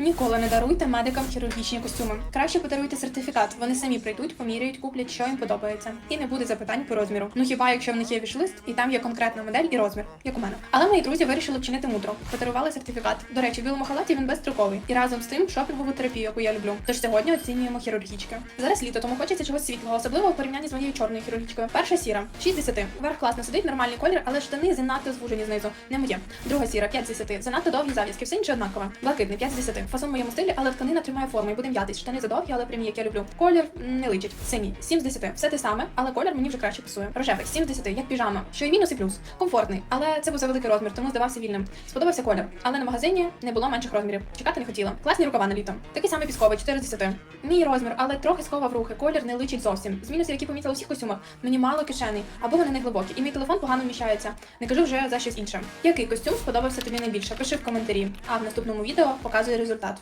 Ніколи не даруйте медикам хірургічні костюми. Краще подаруйте сертифікат. Вони самі прийдуть, поміряють, куплять, що їм подобається. І не буде запитань по розміру. Ну хіба якщо в них є вішлист, і там є конкретна модель і розмір, як у мене. Але мої друзі вирішили вчинити мудро. Подарували сертифікат. До речі, в білому халаті він безстроковий. І разом з тим шопінгову терапію, яку я люблю. Тож сьогодні оцінюємо хірургічки. Зараз літо, тому хочеться чогось світлого, особливо в порівнянні з моєю чорною хірургічкою. Перша сіра, 6 з 10. Верх класно сидить, нормальний колір, але штани занадто звужені знизу. Не моє. Друга сіра, 5 з 10. Занадто довгі зав'язки, все інше однакове. Блакитний, 5 з 10. Фасон в моєму стилі, але тканина тримає форму і буде м'ятись. Штани задовгі, але прямі, як я люблю. Колір не личить. Синій, 7 з 10. Все те саме, але колір мені вже краще пасує. Рожевий, 7 з 10, як піжама. Що і мінус, і плюс. Комфортний, але це був завеликий розмір, тому здавався вільним. Сподобався колір, але на магазині не було менших розмірів. Чекати не хотіла. Класні рукава на літо. Такий самий пісковий, 4 з 10. Мій розмір, але трохи сховав рухи. Колір не личить зовсім. З мінусів, які помітила у всіх костюмах, мені мало кишеней, або вони не глибокі, і мій телефон погано вміщається. Не кажу вже за щось інше. Який костюм сподобався тобі найбільше? Пиши в коментарі. А в наступному відео показую результат.